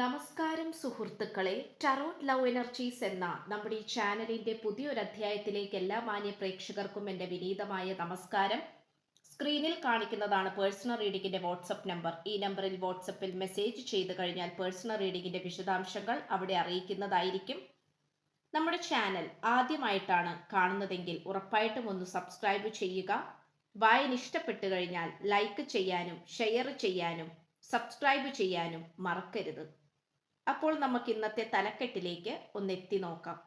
നമസ്കാരം സുഹൃത്തുക്കളെ tarot love energies എന്ന നമ്മുടെ ഈ ചാനലിന്റെ പുതിയൊരു അധ്യായത്തിലേക്ക് എല്ലാ മാന്യ പ്രേക്ഷകർക്കും എന്റെ വിനീതമായ നമസ്കാരം. സ്ക്രീനിൽ കാണിക്കുന്നതാണ് പേഴ്സണൽ റീഡിങ്ങിന്റെ വാട്സപ്പ് നമ്പർ ഈ നമ്പറിൽ വാട്സപ്പിൽ മെസ്സേജ് ചെയ്ത് കഴിഞ്ഞാൽ പേഴ്സണൽ റീഡിങ്ങിന്റെ വിശദാംശങ്ങൾ അവിടെ അറിയിക്കുന്നതായിരിക്കും. നമ്മുടെ ചാനൽ ആദ്യമായിട്ടാണ് കാണുന്നതെങ്കിൽ ഉറപ്പായിട്ടും ഒന്ന് സബ്സ്ക്രൈബ് ചെയ്യുക. വായന ഇഷ്ടപ്പെട്ടു കഴിഞ്ഞാൽ ലൈക്ക് ചെയ്യാനും ഷെയർ ചെയ്യാനും സബ്സ്ക്രൈബ് ചെയ്യാനും മറക്കരുത്. അപ്പോൾ നമുക്ക് ഇന്നത്തെ തലക്കെട്ടിലേക്ക് ഒന്ന് എത്തി നോക്കാം.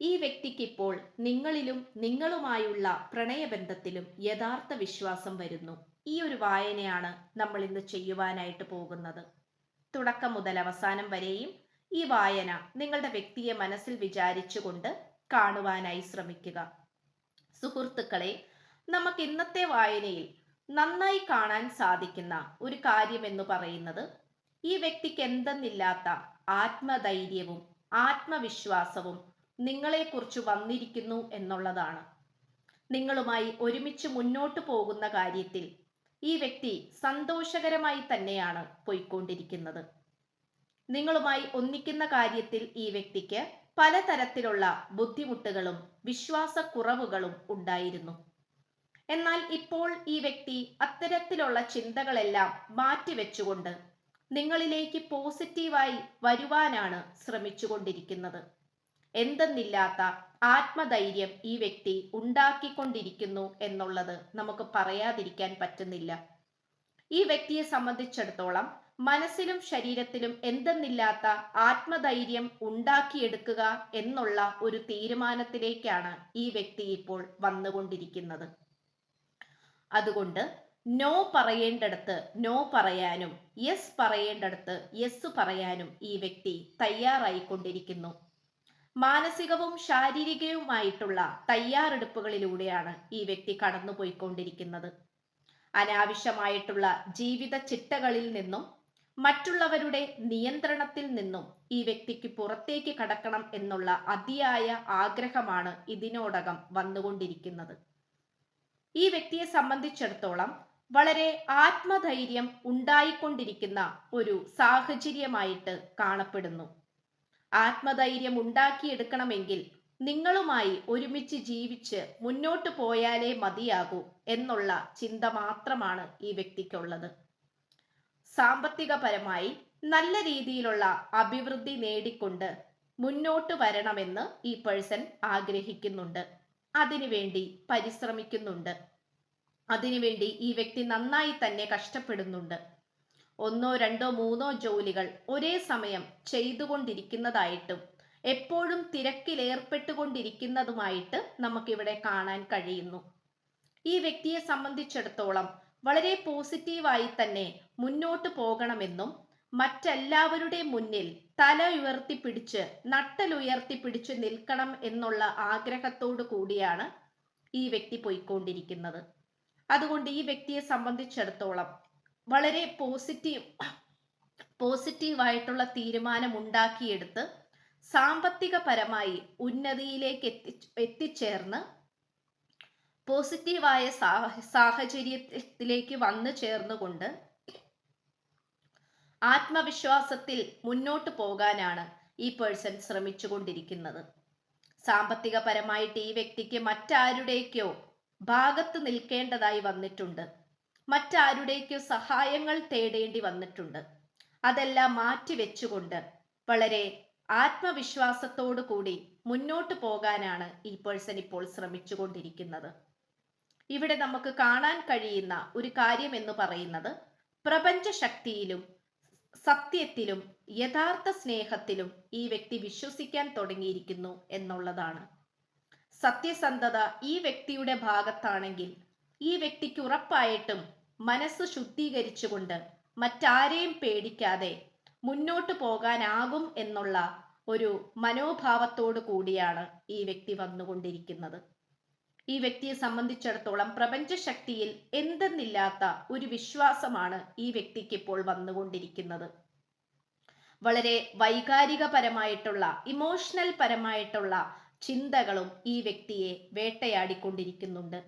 ഈ വ്യക്തിക്ക് ഇപ്പോൾ നിങ്ങളിലും നിങ്ങളുമായുള്ള പ്രണയബന്ധത്തിലും യഥാർത്ഥ വിശ്വാസം വരുന്നു. ഈ ഒരു വായനയാണ് നമ്മൾ ഇന്ന് ചെയ്യുവാനായിട്ട് പോകുന്നത്. തുടക്കം മുതൽ അവസാനം വരെയും ഈ വായന നിങ്ങളുടെ വ്യക്തിയെ മനസ്സിൽ വിചാരിച്ചുകൊണ്ട് കാണുവാനായി ശ്രമിക്കുക. സുഹൃത്തുക്കളെ നമുക്ക് ഇന്നത്തെ വായനയിൽ നന്നായി കാണാൻ സാധിക്കുന്ന ഒരു കാര്യം എന്ന് പറയുന്നത് ഈ വ്യക്തിക്ക് എന്തെന്നില്ലാത്ത ആത്മധൈര്യവും ആത്മവിശ്വാസവും നിങ്ങളെക്കുറിച്ച് വന്നിരിക്കുന്നു എന്നുള്ളതാണ്. നിങ്ങളുമായി ഒരുമിച്ച് മുന്നോട്ട് പോകുന്ന കാര്യത്തിൽ ഈ വ്യക്തി സന്തോഷകരമായി തന്നെയാണ് പോയിക്കൊണ്ടിരിക്കുന്നത്. നിങ്ങളുമായി ഒന്നിക്കുന്ന കാര്യത്തിൽ ഈ വ്യക്തിക്ക് പലതരത്തിലുള്ള ബുദ്ധിമുട്ടുകളും വിശ്വാസക്കുറവുകളും ഉണ്ടായിരുന്നു. എന്നാൽ ഇപ്പോൾ ഈ വ്യക്തി അത്തരത്തിലുള്ള ചിന്തകളെല്ലാം മാറ്റിവെച്ചുകൊണ്ട് നിങ്ങളിലേക്ക് പോസിറ്റീവായി വരുവാനാണ് ശ്രമിച്ചുകൊണ്ടിരിക്കുന്നത്. എന്തെന്നില്ലാത്ത ആത്മധൈര്യം ഈ വ്യക്തി ഉണ്ടാക്കിക്കൊണ്ടിരിക്കുന്നു എന്നുള്ളത് നമുക്ക് പറയാതിരിക്കാൻ പറ്റുന്നില്ല. ഈ വ്യക്തിയെ സംബന്ധിച്ചിടത്തോളം മനസ്സിലും ശരീരത്തിലും എന്തെന്നില്ലാത്ത ആത്മധൈര്യം ഉണ്ടാക്കിയെടുക്കുക എന്നുള്ള ഒരു തീരുമാനത്തിലേക്കാണ് ഈ വ്യക്തി ഇപ്പോൾ വന്നുകൊണ്ടിരിക്കുന്നത്. അതുകൊണ്ട് നോ പറയേണ്ടടുത്ത് നോ പറയാനും യെസ് പറയേണ്ടടുത്ത് യെസ് പറയാനും ഈ വ്യക്തി തയ്യാറായിക്കൊണ്ടിരിക്കുന്നു. മാനസികവും ശാരീരികവുമായിട്ടുള്ള തയ്യാറെടുപ്പുകളിലൂടെയാണ് ഈ വ്യക്തി കടന്നുപോയിക്കൊണ്ടിരിക്കുന്നത്. അനാവശ്യമായിട്ടുള്ള ജീവിത ചിട്ടകളിൽ നിന്നും മറ്റുള്ളവരുടെ നിയന്ത്രണത്തിൽ നിന്നും ഈ വ്യക്തിക്ക് പുറത്തേക്ക് കടക്കണം എന്നുള്ള അതിയായ ആഗ്രഹമാണ് ഇതിനോടകം വന്നുകൊണ്ടിരിക്കുന്നത്. ഈ വ്യക്തിയെ സംബന്ധിച്ചിടത്തോളം വളരെ ആത്മധൈര്യം ഉണ്ടായിക്കൊണ്ടിരിക്കുന്ന ഒരു സാഹചര്യമായിട്ട് കാണപ്പെടുന്നു. ആത്മധൈര്യം ഉണ്ടാക്കിയെടുക്കണമെങ്കിൽ നിങ്ങളുമായി ഒരുമിച്ച് ജീവിച്ച് മുന്നോട്ട് പോയാലേ മതിയാകൂ എന്നുള്ള ചിന്ത മാത്രമാണ് ഈ വ്യക്തിക്കുള്ളത്. സാമ്പത്തികപരമായി നല്ല രീതിയിലുള്ള അഭിവൃദ്ധി നേടിക്കൊണ്ട് മുന്നോട്ട് വരണമെന്ന് ഈ പേഴ്സൺ ആഗ്രഹിക്കുന്നുണ്ട്. അതിനുവേണ്ടി പരിശ്രമിക്കുന്നുണ്ട്. അതിനുവേണ്ടി ഈ വ്യക്തി നന്നായി തന്നെ കഷ്ടപ്പെടുന്നുണ്ട്. ഒന്നോ രണ്ടോ മൂന്നോ ജോലികൾ ഒരേ സമയം ചെയ്തുകൊണ്ടിരിക്കുന്നതായിട്ടും എപ്പോഴും തിരക്കിലേർപ്പെട്ടുകൊണ്ടിരിക്കുന്നതുമായിട്ട് നമുക്കിവിടെ കാണാൻ കഴിയുന്നു. ഈ വ്യക്തിയെ സംബന്ധിച്ചിടത്തോളം വളരെ പോസിറ്റീവായി തന്നെ മുന്നോട്ട് പോകണമെന്നും മറ്റെല്ലാവരുടെ മുന്നിൽ തല ഉയർത്തിപ്പിടിച്ച് നട്ടലുയർത്തിപ്പിടിച്ച് നിൽക്കണം എന്നുള്ള ആഗ്രഹത്തോടു കൂടിയാണ് ഈ വ്യക്തി പോയിക്കൊണ്ടിരിക്കുന്നത്. അതുകൊണ്ട് ഈ വ്യക്തിയെ സംബന്ധിച്ചിടത്തോളം വളരെ പോസിറ്റീവ് പോസിറ്റീവായിട്ടുള്ള തീരുമാനം ഉണ്ടാക്കിയെടുത്ത് സാമ്പത്തികപരമായി ഉന്നതിയിലേക്ക് എത്തി എത്തിച്ചേർന്ന് പോസിറ്റീവായ സാഹചര്യത്തിലേക്ക് വന്നു ചേർന്നുകൊണ്ട് ആത്മവിശ്വാസത്തിൽ മുന്നോട്ട് പോകാനാണ് ഈ പേഴ്സൺ ശ്രമിച്ചുകൊണ്ടിരിക്കുന്നത്. സാമ്പത്തികപരമായിട്ട് ഈ വ്യക്തിക്ക് മറ്റാരുടേക്കോ ഭാഗത്ത് നിൽക്കേണ്ടതായി വന്നിട്ടുണ്ട്. മറ്റാരുടേക്കോ സഹായങ്ങൾ തേടേണ്ടി വന്നിട്ടുണ്ട്. അതെല്ലാം മാറ്റിവെച്ചുകൊണ്ട് വളരെ ആത്മവിശ്വാസത്തോടു കൂടി മുന്നോട്ട് പോകാനാണ് ഈ പേഴ്സൺ ഇപ്പോൾ ശ്രമിച്ചുകൊണ്ടിരിക്കുന്നത്. ഇവിടെ നമുക്ക് കാണാൻ കഴിയുന്ന ഒരു കാര്യം എന്ന് പറയുന്നത് പ്രപഞ്ച ശക്തിയിലും സത്യത്തിലും യഥാർത്ഥ സ്നേഹത്തിലും ഈ വ്യക്തി വിശ്വസിക്കാൻ തുടങ്ങിയിരിക്കുന്നു എന്നുള്ളതാണ്. സത്യസന്ധത ഈ വ്യക്തിയുടെ ഭാഗത്താണെങ്കിൽ ഈ വ്യക്തിക്ക് ഉറപ്പായിട്ടും മനസ്സ് ശുദ്ധീകരിച്ചുകൊണ്ട് മറ്റാരെയും പേടിക്കാതെ മുന്നോട്ട് പോകാനാകും എന്നുള്ള ഒരു മനോഭാവത്തോടു കൂടിയാണ് ഈ വ്യക്തി വന്നുകൊണ്ടിരിക്കുന്നത്. ഈ വ്യക്തിയെ സംബന്ധിച്ചിടത്തോളം പ്രപഞ്ചശക്തിയിൽ എന്തെന്നില്ലാത്ത ഒരു വിശ്വാസമാണ് ഈ വ്യക്തിക്ക് ഇപ്പോൾ വന്നുകൊണ്ടിരിക്കുന്നത്. വളരെ വൈകാരികപരമായിട്ടുള്ള ഇമോഷണൽ പരമായിട്ടുള്ള ചിന്തകളും ഈ വ്യക്തിയെ വേട്ടയാടിക്കൊണ്ടിരിക്കുന്നുണ്ട്.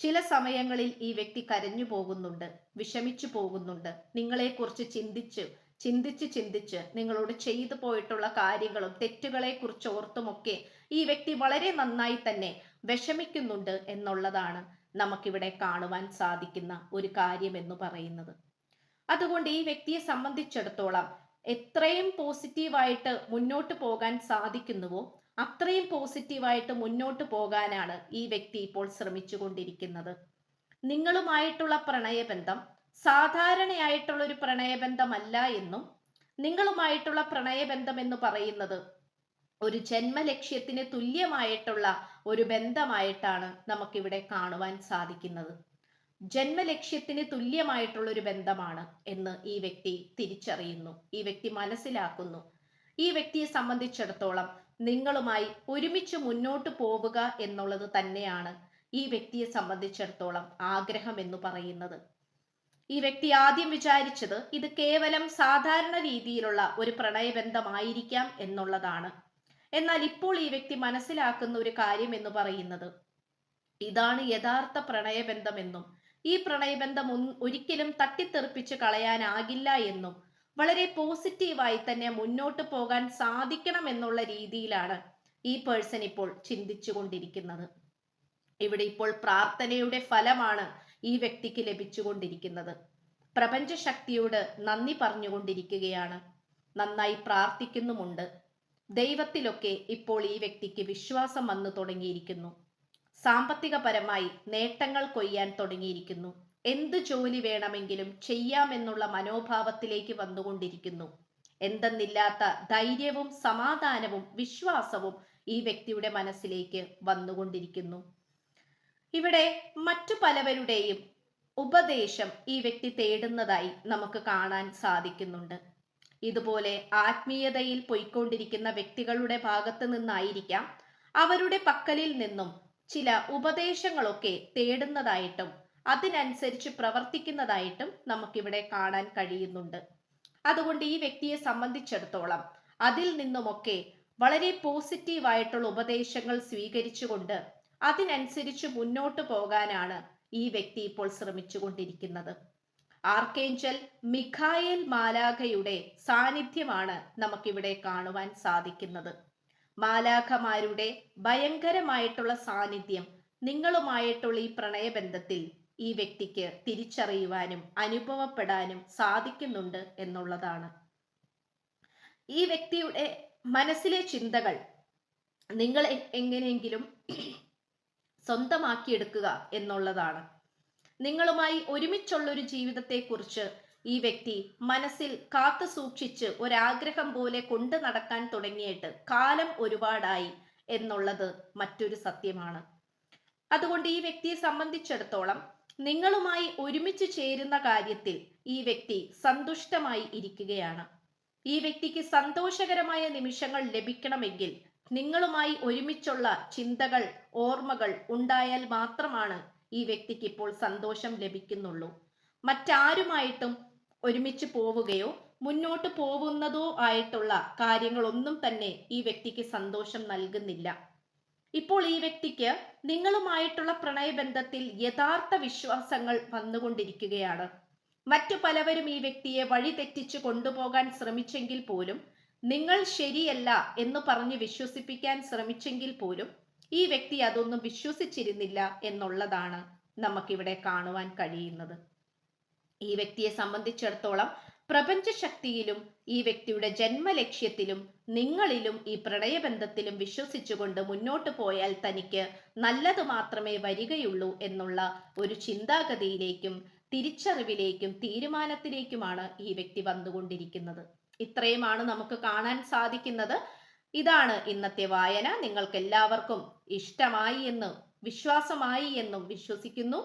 ചില സമയങ്ങളിൽ ഈ വ്യക്തി കരഞ്ഞു പോകുന്നുണ്ട് വിഷമിച്ചു പോകുന്നുണ്ട്. നിങ്ങളെക്കുറിച്ച് ചിന്തിച്ച് ചിന്തിച്ച് ചിന്തിച്ച് നിങ്ങളോട് ചെയ്തു പോയിട്ടുള്ള കാര്യങ്ങളും തെറ്റുകളെ കുറിച്ച് ഓർത്തുമൊക്കെ ഈ വ്യക്തി വളരെ നന്നായി തന്നെ വിഷമിക്കുന്നുണ്ട് എന്നുള്ളതാണ് നമുക്കിവിടെ കാണുവാൻ സാധിക്കുന്ന ഒരു കാര്യം എന്ന് പറയുന്നത്. അതുകൊണ്ട് ഈ വ്യക്തിയെ സംബന്ധിച്ചിടത്തോളം എത്രയും പോസിറ്റീവായിട്ട് മുന്നോട്ട് പോകാൻ സാധിക്കുന്നുവോ അത്രയും പോസിറ്റീവായിട്ട് മുന്നോട്ട് പോകാനാണ് ഈ വ്യക്തി ഇപ്പോൾ ശ്രമിച്ചുകൊണ്ടിരിക്കുന്നത്. നിങ്ങളുമായിട്ടുള്ള പ്രണയബന്ധം സാധാരണയായിട്ടുള്ള ഒരു പ്രണയബന്ധമല്ല എന്നും നിങ്ങളുമായിട്ടുള്ള പ്രണയബന്ധം എന്ന് പറയുന്നത് ഒരു ജന്മലക്ഷ്യത്തിന് തുല്യമായിട്ടുള്ള ഒരു ബന്ധമായിട്ടാണ് നമുക്കിവിടെ കാണുവാൻ സാധിക്കുന്നത്. ജന്മലക്ഷ്യത്തിന് തുല്യമായിട്ടുള്ള ഒരു ബന്ധമാണ് എന്ന് ഈ വ്യക്തി തിരിച്ചറിയുന്നു. ഈ വ്യക്തി മനസ്സിലാക്കുന്നു. ഈ വ്യക്തിയെ സംബന്ധിച്ചിടത്തോളം നിങ്ങളുമായി ഒരുമിച്ച് മുന്നോട്ട് പോവുക എന്നുള്ളത് തന്നെയാണ് ഈ വ്യക്തിയെ സംബന്ധിച്ചിടത്തോളം ആഗ്രഹം എന്ന് പറയുന്നത്. ഈ വ്യക്തി ആദ്യം വിചാരിച്ചത് ഇത് കേവലം സാധാരണ രീതിയിലുള്ള ഒരു പ്രണയബന്ധമായിരിക്കാം എന്നുള്ളതാണ്. എന്നാൽ ഇപ്പോൾ ഈ വ്യക്തി മനസ്സിലാക്കുന്ന ഒരു കാര്യം എന്ന് പറയുന്നത് ഇതാണ് യഥാർത്ഥ പ്രണയബന്ധമെന്നും ഈ പ്രണയബന്ധം ഒരിക്കലും തട്ടിത്തെറിപ്പിച്ച് കളയാനാകില്ല എന്നും വളരെ പോസിറ്റീവായി തന്നെ മുന്നോട്ട് പോകാൻ സാധിക്കണം എന്നുള്ള രീതിയിലാണ് ഈ പേഴ്സൺ ഇപ്പോൾ ചിന്തിച്ചു കൊണ്ടിരിക്കുന്നത് ഇവിടെ ഇപ്പോൾ പ്രാർത്ഥനയുടെ ഫലമാണ് ഈ വ്യക്തിക്ക് ലഭിച്ചുകൊണ്ടിരിക്കുന്നത്. പ്രപഞ്ചശക്തിയോട് നന്ദി പറഞ്ഞുകൊണ്ടിരിക്കുകയാണ്. നന്നായി പ്രാർത്ഥിക്കുന്നുമുണ്ട്. ദൈവത്തിലൊക്കെ ഇപ്പോൾ ഈ വ്യക്തിക്ക് വിശ്വാസം വന്നു തുടങ്ങിയിരിക്കുന്നു. സാമ്പത്തികപരമായി നേട്ടങ്ങൾ കൊയ്യാൻ തുടങ്ങിയിരിക്കുന്നു. എന്ത് ജോലി വേണമെങ്കിലും ചെയ്യാമെന്നുള്ള മനോഭാവത്തിലേക്ക് വന്നുകൊണ്ടിരിക്കുന്നു. എന്തെന്നില്ലാത്ത ധൈര്യവും സമാധാനവും വിശ്വാസവും ഈ വ്യക്തിയുടെ മനസ്സിലേക്ക് വന്നുകൊണ്ടിരിക്കുന്നു. ഇവിടെ മറ്റു പലവരുടെയും ഉപദേശം ഈ വ്യക്തി തേടുന്നതായി നമുക്ക് കാണാൻ സാധിക്കുന്നുണ്ട്. ഇതുപോലെ ആത്മീയതയിൽ പോയിക്കൊണ്ടിരിക്കുന്ന വ്യക്തികളുടെ ഭാഗത്ത് നിന്നായിരിക്കാം അവരുടെ പക്കലിൽ നിന്നും ചില ഉപദേശങ്ങളൊക്കെ തേടുന്നതായിട്ടും അതിനനുസരിച്ച് പ്രവർത്തിക്കുന്നതായിട്ടും നമുക്കിവിടെ കാണാൻ കഴിയുന്നുണ്ട്. അതുകൊണ്ട് ഈ വ്യക്തിയെ സംബന്ധിച്ചിടത്തോളം അതിൽ നിന്നുമൊക്കെ വളരെ പോസിറ്റീവായിട്ടുള്ള ഉപദേശങ്ങൾ സ്വീകരിച്ചുകൊണ്ട് അതിനനുസരിച്ച് മുന്നോട്ട് പോകാനാണ് ഈ വ്യക്തി ഇപ്പോൾ ശ്രമിച്ചുകൊണ്ടിരിക്കുന്നത്. ആർക്കേഞ്ചൽ മിഖായേൽ മാലാഖയുടെ സാന്നിധ്യമാണ് നമുക്കിവിടെ കാണുവാൻ സാധിക്കുന്നത്. മാലാഖമാരുടെ ഭയങ്കരമായിട്ടുള്ള സാന്നിധ്യം നിങ്ങളുമായിട്ടുള്ള ഈ പ്രണയബന്ധത്തിൽ ഈ വ്യക്തിക്ക് തിരിച്ചറിയുവാനും അനുഭവപ്പെടാനും സാധിക്കുന്നുണ്ട് എന്നുള്ളതാണ്. ഈ വ്യക്തിയുടെ മനസ്സിലെ ചിന്തകൾ നിങ്ങൾ എങ്ങനെയെങ്കിലും സ്വന്തമാക്കിയെടുക്കുക എന്നുള്ളതാണ്. നിങ്ങളുമായി ഒരുമിച്ചുള്ളൊരു ജീവിതത്തെക്കുറിച്ച് ഈ വ്യക്തി മനസ്സിൽ കാത്തു സൂക്ഷിച്ച് ഒരാഗ്രഹം പോലെ കൊണ്ടു നടക്കാൻ തുടങ്ങിയിട്ട് കാലം ഒരുപാടായി എന്നുള്ളത് മറ്റൊരു സത്യമാണ്. അതുകൊണ്ട് ഈ വ്യക്തിയെ സംബന്ധിച്ചിടത്തോളം നിങ്ങളുമായി ഒരുമിച്ച് ചേരുന്ന കാര്യത്തിൽ ഈ വ്യക്തി സന്തുഷ്ടമായി ഇരിക്കുകയാണ്. ഈ വ്യക്തിക്ക് സന്തോഷകരമായ നിമിഷങ്ങൾ ലഭിക്കണമെങ്കിൽ നിങ്ങളുമായി ഒരുമിച്ചുള്ള ചിന്തകൾ ഓർമ്മകൾ ഉണ്ടായാൽ മാത്രമാണ് ഈ വ്യക്തിക്ക് ഇപ്പോൾ സന്തോഷം ലഭിക്കുന്നുള്ളൂ. മറ്റാരുമായിട്ടും ഒരുമിച്ച് പോവുകയോ മുന്നോട്ട് പോവുന്നതോ ആയിട്ടുള്ള കാര്യങ്ങളൊന്നും തന്നെ ഈ വ്യക്തിക്ക് സന്തോഷം നൽകുന്നില്ല. ഇപ്പോൾ ഈ വ്യക്തിക്ക് നിങ്ങളുമായിട്ടുള്ള പ്രണയബന്ധത്തിൽ യഥാർത്ഥ വിശ്വാസങ്ങൾ വന്നുകൊണ്ടിരിക്കുകയാണ്. മറ്റു പലവരും ഈ വ്യക്തിയെ വഴി തെറ്റിച്ചു കൊണ്ടുപോകാൻ ശ്രമിച്ചെങ്കിൽ പോലും നിങ്ങൾ ശരിയല്ല എന്ന് പറഞ്ഞ് വിശ്വസിപ്പിക്കാൻ ശ്രമിച്ചെങ്കിൽ പോലും ഈ വ്യക്തി അതൊന്നും വിശ്വസിച്ചിരുന്നില്ല എന്നുള്ളതാണ് നമുക്കിവിടെ കാണുവാൻ കഴിയുന്നത്. ഈ വ്യക്തിയെ സംബന്ധിച്ചിടത്തോളം പ്രപഞ്ച ശക്തിയിലും ഈ വ്യക്തിയുടെ ജന്മലക്ഷ്യത്തിലും നിങ്ങളിലും ഈ പ്രണയബന്ധത്തിലും വിശ്വസിച്ചുകൊണ്ട് മുന്നോട്ട് പോയാൽ തനിക്ക് നല്ലത് മാത്രമേ വരികയുള്ളൂ എന്നുള്ള ഒരു ചിന്താഗതിയിലേക്കും തിരിച്ചറിവിലേക്കും തീരുമാനത്തിലേക്കുമാണ് ഈ വ്യക്തി വന്നുകൊണ്ടിരിക്കുന്നത്. ഇത്രയുമാണ് നമുക്ക് കാണാൻ സാധിക്കുന്നത്. ഇതാണ് ഇന്നത്തെ വായന. നിങ്ങൾക്ക് എല്ലാവർക്കും ഇഷ്ടമായി എന്ന് വിശ്വാസമായി എന്നും വിശ്വസിക്കുന്നു.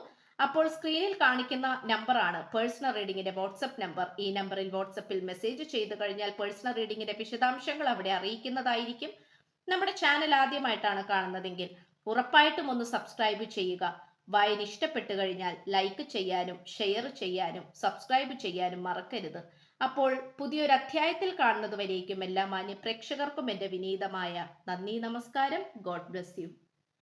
അപ്പോൾ സ്ക്രീനിൽ കാണിക്കുന്ന നമ്പറാണ് പേഴ്സണൽ റീഡിംഗിന്റെ വാട്സപ്പ് നമ്പർ ഈ നമ്പറിൽ വാട്സപ്പിൽ മെസ്സേജ് ചെയ്തു കഴിഞ്ഞാൽ പേഴ്സണൽ റീഡിംഗിന്റെ വിശദാംശങ്ങൾ അവിടെ അറിയിക്കുന്നതായിരിക്കും. നമ്മുടെ ചാനൽ ആദ്യമായിട്ടാണ് കാണുന്നതെങ്കിൽ ഉറപ്പായിട്ടും ഒന്ന് സബ്സ്ക്രൈബ് ചെയ്യുക. വായന ഇഷ്ടപ്പെട്ടു കഴിഞ്ഞാൽ ലൈക്ക് ചെയ്യാനും ഷെയർ ചെയ്യാനും സബ്സ്ക്രൈബ് ചെയ്യാനും മറക്കരുത്. അപ്പോൾ പുതിയൊരു അധ്യായത്തിൽ കാണുന്നതുവരേക്കും എല്ലാ മാന്യ പ്രേക്ഷകർക്കും എന്റെ വിനീതമായ നന്ദി നമസ്കാരം. God bless you